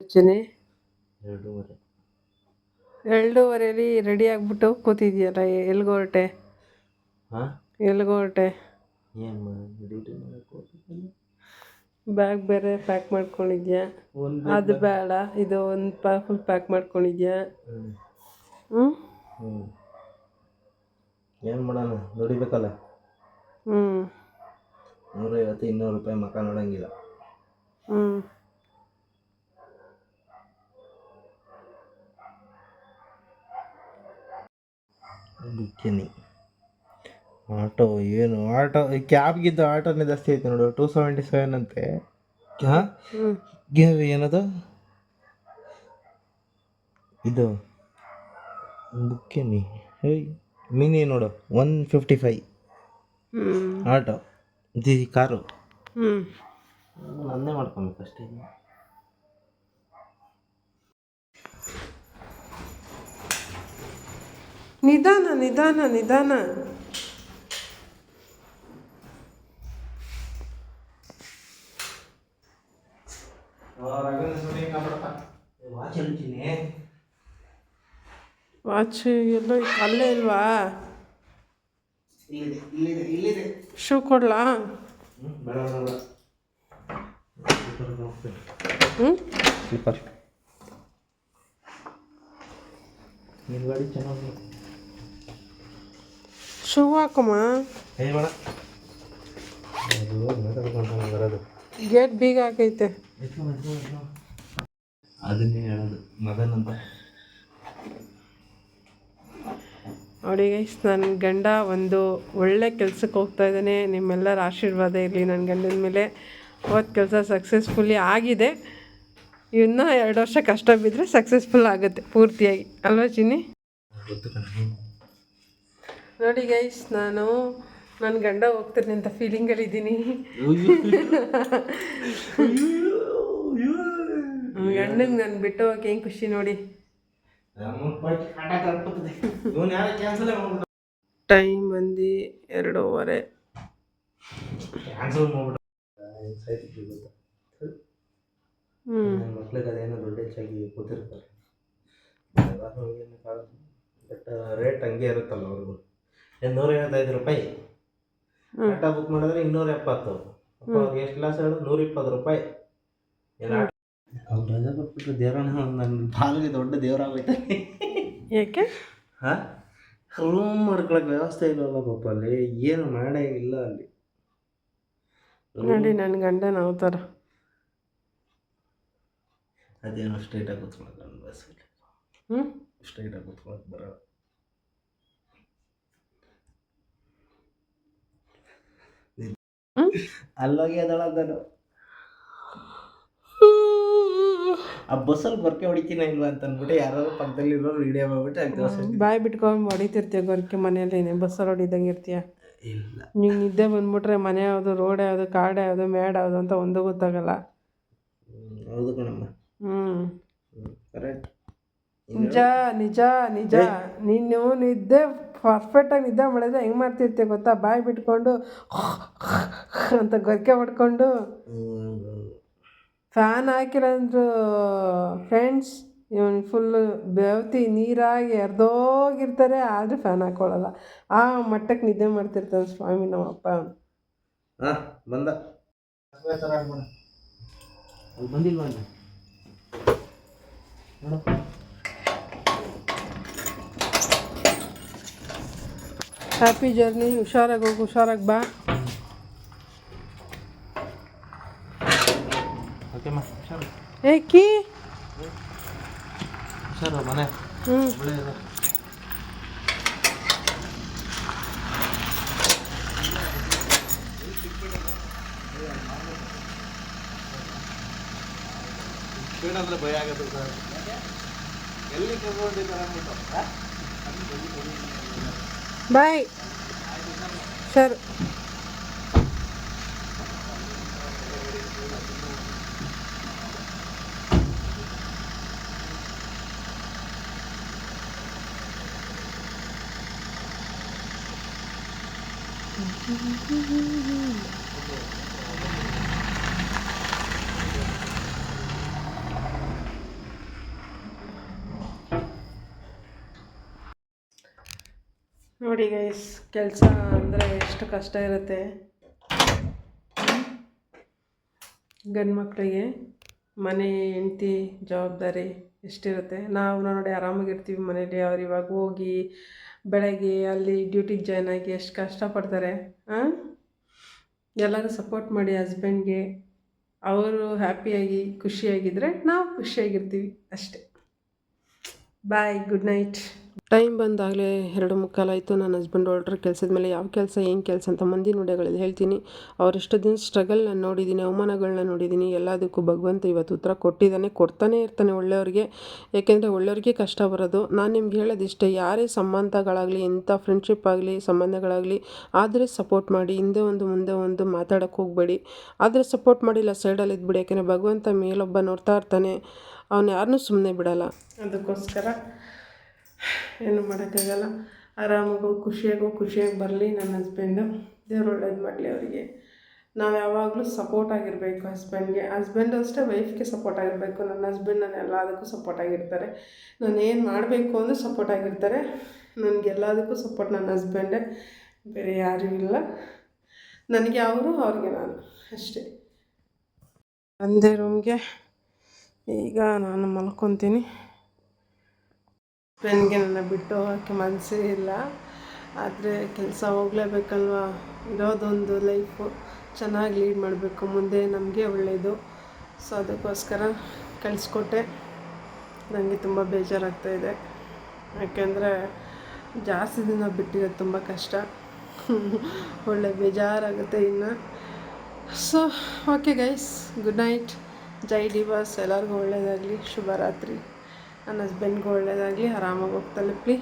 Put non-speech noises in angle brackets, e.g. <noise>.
ಯೋಚನೆ? ಎರಡೂವರೆ. ರೆಡಿ ಆಗಿಬಿಟ್ಟು ಕೂತಿದ್ಯಲ್ಲ ಎಲ್ಗೆ ಹೊರಟೆ ಹಾಂ ಎಲ್ಗೆ ಹೊರಟೆ ಏನು ಮಾಡೋದು ಡ್ಯೂಟಿ ಮಾಡಕ್ಕೆ ಹೋಗ್ತಿದ್ದೀನಿ ಬ್ಯಾಗ್ ಬೇರೆ ಪ್ಯಾಕ್ ಮಾಡ್ಕೊಂಡಿದ್ಯಾ? ಒಂದು ಅದು ಬೇಡ. ಇದು ಒಂದು ಪ್ಯಾಕ್ ಫುಲ್ ಪ್ಯಾಕ್ ಮಾಡ್ಕೊಂಡಿದ್ಯಾ? ಹ್ಞೂ ಹ್ಞೂ ಏನು ಮಾಡೋಣ ದುಡಿಬೇಕಲ್ಲ? ಹ್ಞೂ ನೂರೈವತ್ತು ಇನ್ನೂರು ರೂಪಾಯಿ ಮಕ ನೋಡಂಗಿಲ್ಲ. ಹ್ಞೂ ಬಿಕ್ಕಿನಿ ಆಟೋ ಏನು? ಆಟೋ ಈ ಕ್ಯಾಬ್ಗಿದ್ದು ಆಟೋನೇ ಜಾಸ್ತಿ ಐತೆ ನೋಡು ಟೂ ಸೆವೆಂಟಿ ಸೆವೆನ್ ಅಂತೆ ಹಾಂ ಏನದು? ಇದು ಬುಕ್ಕಿನಿ. ಹೇಯ್ ಮಿನಿ ನೋಡು ಒನ್ ಫಿಫ್ಟಿ ಫೈ ಆಟೋ ಇದು ಕಾರು. ನನ್ನೇ ನಂದೇ ಮಾಡ್ಕೊಬೇಕು ಅಷ್ಟೇ ನಿಧಾನ ನಿಧಾನ ನಿಧಾನ ವಾಚ್ ಹೇಳ್ತೀನಿ ವಾಚ್ ಎಲ್ಲೋ ಅಲ್ಲೇ ಇಲ್ವಾ? ಶೂ ಕೊಡ್ಲಾ? ಹ್ಞೂ ಚೆನ್ನಾಗಿ ಶೂ ಹಾಕಮ್ಮ ಗೇಟ್ ಬೀಗ ಹಾಕೈತೆ. ಅದನ್ನೇ ಹೇಳೋದು ಮದನ್ ಅಂತ ನೋಡಿ ಗೈಸ್ ನನ್ನ ಗಂಡ ಒಂದು ಒಳ್ಳೆ ಕೆಲಸಕ್ಕೆ ಹೋಗ್ತಾ ಇದ್ದಾನೆ ನಿಮ್ಮೆಲ್ಲರ ಆಶೀರ್ವಾದ ಇರಲಿ ನನ್ನ ಗಂಡನ ಮೇಲೆ. ಅವತ್ತು ಕೆಲಸ ಸಕ್ಸಸ್ಫುಲ್ಲಿ ಆಗಿದೆ. ಇನ್ನೂ ಎರಡು ವರ್ಷ ಕಷ್ಟ ಬಿದ್ದರೆ ಸಕ್ಸಸ್ಫುಲ್ ಆಗುತ್ತೆ ಪೂರ್ತಿಯಾಗಿ. ಅಲ್ವಾ ಚಿನ್ನಿ? ನೋಡಿ ಗೈಸ್ ನಾನು ನನ್ನ ಗಂಡ ಹೋಗ್ತೀನಿ ಅಂತ ಫೀಲಿಂಗಲ್ಲಿದ್ದೀನಿ ಗಂಡಂಗೆ ನಾನು ಬಿಟ್ಟು ಹೋಗಕ್ಕೆ ಏನು ಖುಷಿ ನೋಡಿ ಇವನು ಯಾರು ಕ್ಯಾನ್ಸಲ್ ಮಾಡ್ಬಿಟ್ಟು ಟೈಮ್ ಬಂದು ಎರಡೂವರೆ. ಕ್ಯಾನ್ಸಲ್ ಮಾಡ್ಬಿಟ್ಟು ಮಕ್ಳಿಗೆ ಅದೇನೋ ದೊಡ್ಡ ಹೆಚ್ಚಾಗಿ ಕೂತಿರ್ತಾರೆ. ಬಟ್ ರೇಟ್ ಹಂಗೆ ಇರುತ್ತಲ್ಲ ಅವ್ರಿಗೂ. ನೂರ ಐವತ್ತೈದು ರೂಪಾಯಿ. ಆಟ ಬುಕ್ ಮಾಡಿದ್ರೆ ಇನ್ನೂರ ಎಪ್ಪತ್ತು. ಎಷ್ಟು ಲಾಸ್ ಹೇಳು? ನೂರ ಇಪ್ಪತ್ತು ರೂಪಾಯಿ ಅವ್ರು ರಜೆ ಕೊಟ್ಬಿಟ್ಟು ದೇವರನ್ನ ನನ್ನ ಪಾಲಿಗೆ ದೊಡ್ಡ ದೇವರಾಗೋಯ್ತಾನೆ ಯಾಕೆ? ಹಾಂ? ರೂಮ್ ಮಾಡ್ಕೊಳಕ್ಕೆ ವ್ಯವಸ್ಥೆ ಇಲ್ಲವಲ್ಲ ಪಾಪ ಅಲ್ಲಿ ಏನು ಮಾಡೇ ಇಲ್ಲ ಅಲ್ಲಿ. ನೋಡಿ ನನ್ನ ಗಂಡ ಅವತಾರ. ಥರ ಅದೇನೋ ಸ್ಟ್ರೈಟಾಗಿ ಕೂತ್ಕೊಳಕ್ಕೆ ನನ್ನ ಬಸ್ ಹ್ಞೂ ಸ್ಟ್ರೈಟಾಗಿ ಕೂತ್ಕೊಳಕ್ಕೆ ಬರೋ ಅಲ್ಲೋಗಿ ಅದೊಳಗದು ಆ ಬಸ್ಸಲ್ಲಿ ಬರ್ಕೆ ಹೊಡಿತೀನ ಇಲ್ವಾ ಅಂತ ಅಂದ್ಬಿಟ್ಟು ಪಕ್ಕದಲ್ಲಿ ಇರೋರು ವಿಡಿಯೋ ಮಾಡ್ಬಿಟ್ಟು ತೋರಿಸಿದ್ವಿ ಬಾಯಿ ಬಿಟ್ಕೊಂಡು ಹೊಡಿತಿರ್ತೀಯ ಗೊರಕೆ ಮನೆಯಲ್ಲಿ? ಬಸ್ಸಲ್ಲಿ ಹೊಡಿದಂಗೆ ಇರ್ತೀಯ? ಇಲ್ಲ. ನೀವು ನಿದ್ದೆ ಬಂದ್ಬಿಟ್ರೆ ಮನೆ ಯಾವುದು ರೋಡ್ ಯಾವುದು ಕಾಡು ಯಾವುದು ಮೇಡ್ ಯಾವುದು ಅಂತ ಒಂದು ಗೊತ್ತಾಗಲ್ಲ. ಹೌದು ಕಣಮ್ಮ. ಹ್ಞೂ ಕರೆಕ್ಟ್ ನಿಜ ನಿಜ ನಿಜ. ನೀನು ನಿದ್ದೆ ಪರ್ಫೆಕ್ಟಾಗಿ ನಿದ್ದೆ ಮಾಡಿದ್ರೆ ಹೆಂಗೆ ಮಾಡ್ತಿರ್ತೀಯ ಗೊತ್ತಾ? ಬಾಯಿ ಬಿಟ್ಕೊಂಡು <laughs> ಅಂತ ಗೊರಕೆ ಹೊಡ್ಕೊಂಡು. ಫ್ಯಾನ್ ಹಾಕಿಲ್ಲ ಅಂದ್ರು ಫ್ರೆಂಡ್ಸ್ ಇವನು ಫುಲ್ಲು ಬೆವತಿ ನೀರಾಗಿ ಎರ್ದೋಗಿರ್ತಾರೆ ಆದರೂ ಫ್ಯಾನ್ ಹಾಕ್ಕೊಳ್ಳಲ್ಲ ಆ ಮಟ್ಟಕ್ಕೆ ನಿದ್ದೆ ಮಾಡ್ತಿರ್ತಾನೆ ಸ್ವಾಮಿ ನಮ್ಮಪ್ಪ. ಹಾಂ ಬಂದ. ಬಂದಿಲ್ವಾ ಹ್ಯಾಪಿ ಜರ್ನಿ ಹುಷಾರಾಗಿ ಹೋಗು ಹುಷಾರಾಗಿ ಬಾ. ಓಕೆಮ್ಮ ಹುಷಾರು ಏ ಕೀ ಹುಷಾರು ಮನೆ ಹ್ಞೂ ಒಳ್ಳೆಯದು ಅಂದ್ರೆ ಭಯ ಆಗುತ್ತೆ ಸರ್ ಎಲ್ಲಿ ಕರ್ಕೊಂಡಿದ್ದಾರೆ ಅಂದ್ಬಿಟ್ಟು ಬಾಯ್ ಸರ್ ನೋಡಿ ಗೈಸ್ ಕೆಲಸ ಅಂದರೆ ಎಷ್ಟು ಕಷ್ಟ ಇರುತ್ತೆ? ಗಂಡು ಮಕ್ಕಳಿಗೆ ಮನೆ, ಹೆಂಡ್ತಿ, ಜವಾಬ್ದಾರಿ ಎಷ್ಟಿರುತ್ತೆ? ನಾವು ನೋಡಿ ಆರಾಮಾಗಿರ್ತೀವಿ ಮನೇಲಿ ಅವ್ರು ಇವಾಗ ಹೋಗಿ ಬೆಳಗ್ಗೆ ಅಲ್ಲಿ ಡ್ಯೂಟಿಗೆ ಜಾಯ್ನ್ ಆಗಿ ಎಷ್ಟು ಕಷ್ಟಪಡ್ತಾರೆ ಹಾಂ ಎಲ್ಲರೂ ಸಪೋರ್ಟ್ ಮಾಡಿ ಹಸ್ಬೆಂಡ್ಗೆ ಅವರು ಹ್ಯಾಪಿಯಾಗಿ ಖುಷಿಯಾಗಿದ್ದರೆ ನಾವು ಖುಷಿಯಾಗಿರ್ತೀವಿ ಅಷ್ಟೇ. ಬಾಯ್ ಗುಡ್ ನೈಟ್ ಟೈಮ್ ಬಂದಾಗಲೇ ಎರಡು ಮುಕ್ಕಾಲಾಯಿತು ನನ್ನ ಹಸ್ಬೆಂಡ್ ಹೊರಟ್ರೆ. ಕೆಲಸದ ಮೇಲೆ ಯಾವ ಕೆಲಸ, ಏನು ಕೆಲಸ ಅಂತ ಮಂದಿ ನುಡಿಗಳಲ್ಲಿ ಹೇಳ್ತೀನಿ. ಅವರೆಷ್ಟು ದಿನ ಸ್ಟ್ರಗಲ್ ನಾನು ನೋಡಿದ್ದೀನಿ ಅವಮಾನಗಳನ್ನ ನೋಡಿದ್ದೀನಿ. ಎಲ್ಲದಕ್ಕೂ ಭಗವಂತ ಇವತ್ತು ಉತ್ತರ ಕೊಟ್ಟಿದ್ದಾನೆ. ಕೊಡ್ತಾನೆ ಇರ್ತಾನೆ ಒಳ್ಳೆಯವ್ರಿಗೆ. ಏಕೆಂದರೆ ಒಳ್ಳೆಯವ್ರಿಗೆ ಕಷ್ಟ ಬರೋದು. ನಾನು ನಿಮ್ಗೆ ಹೇಳೋದಿಷ್ಟೇ, ಯಾರೇ ಸಂಬಂಧಗಳಾಗಲಿ, ಎಂಥ ಫ್ರೆಂಡ್ಶಿಪ್ ಆಗಲಿ, ಸಂಬಂಧಗಳಾಗಲಿ, ಆದರೆ ಸಪೋರ್ಟ್ ಮಾಡಿ, ಹಿಂದೆ ಒಂದು, ಮುಂದೆ ಒಂದು ಮಾತಾಡೋಕ್ಕೆ ಹೋಗಬೇಡಿ. ಆದರೆ ಸಪೋರ್ಟ್ ಮಾಡಿಲ್ಲ ಸೈಡಲ್ಲಿ ಇದ್ಬಿಡಿ. ಯಾಕೆಂದರೆ ಭಗವಂತ ಮೇಲೊಬ್ಬ ನೋಡ್ತಾ ಇರ್ತಾನೆ. ಅವನು ಯಾರನ್ನೂ ಸುಮ್ಮನೆ ಬಿಡೋಲ್ಲ. ಅದಕ್ಕೋಸ್ಕರ ಏನು ಮಾಡೋಕ್ಕಾಗಲ್ಲ. ಆರಾಮಾಗೋ, ಖುಷಿಯಾಗೋ, ಖುಷಿಯಾಗಿ ಬರಲಿ ನನ್ನ ಹಸ್ಬೆಂಡು ದೇವ್ರು ಒಳ್ಳೇದು ಮಾಡಲಿ ಅವರಿಗೆ. ನಾವು ಯಾವಾಗಲೂ ಸಪೋರ್ಟ್ ಆಗಿರಬೇಕು ಹಸ್ಬೆಂಡ್ಗೆ ಹಸ್ಬೆಂಡ್ ಅಷ್ಟೇ ವೈಫ್ಗೆ ಸಪೋರ್ಟ್ ಆಗಿರಬೇಕು. ನನ್ನ ಹಸ್ಬೆಂಡ್ ನಾನು ಎಲ್ಲದಕ್ಕೂ ಸಪೋರ್ಟ್ ಆಗಿರ್ತಾರೆ. ನಾನು ಏನು ಮಾಡಬೇಕು ಅಂದರೆ ಸಪೋರ್ಟ್ ಆಗಿರ್ತಾರೆ. ನನಗೆ ಎಲ್ಲದಕ್ಕೂ ಸಪೋರ್ಟ್ ನನ್ನ ಹಸ್ಬೆಂಡೇ ಬೇರೆ ಯಾರೂ ಇಲ್ಲ. ನನಗೆ ಅವರು, ಅವ್ರಿಗೆ ನಾನು. ಅಷ್ಟೇ. ಒಂದೇ ರೂಮ್ಗೆ ಈಗ ನಾನು ಮಲ್ಕೊತೀನಿ. ಫ್ರೆಂಡ್ಗೆ ನನ್ನ ಬಿಟ್ಟು ಹೋಗೋಕ್ಕೆ ಮನಸ್ಸೇ ಇಲ್ಲ. ಆದರೆ ಕೆಲಸ ಹೋಗ್ಲೇಬೇಕಲ್ವಾ? ಇರೋದೊಂದು ಲೈಫು ಚೆನ್ನಾಗಿ ಲೀಡ್ ಮಾಡಬೇಕು, ಮುಂದೆ ನಮಗೆ ಒಳ್ಳೆಯದು ಸೊ ಅದಕ್ಕೋಸ್ಕರ ಕಳಿಸ್ಕೊಟ್ಟೆ. ನನಗೆ ತುಂಬ ಬೇಜಾರಾಗ್ತಾ ಇದೆ. ಯಾಕೆಂದರೆ ಜಾಸ್ತಿ ದಿನ ಬಿಟ್ಟಿರೋದು ತುಂಬ ಕಷ್ಟ. <laughs> ಒಳ್ಳೆ ಬೇಜಾರಾಗುತ್ತೆ ಇನ್ನು. So okay guys good night ಜೈ ಡಿವಾಸ್ ಎಲ್ಲರಿಗೂ ಒಳ್ಳೆಯದಾಗಲಿ ಶುಭರಾತ್ರಿ. ನನ್ನ ಹಸ್ಬೆಂಡ್ಗೂ ಒಳ್ಳೆಯದಾಗಲಿ ಆರಾಮಾಗಿ ಹೋಗಿ ತಲುಪಲಿ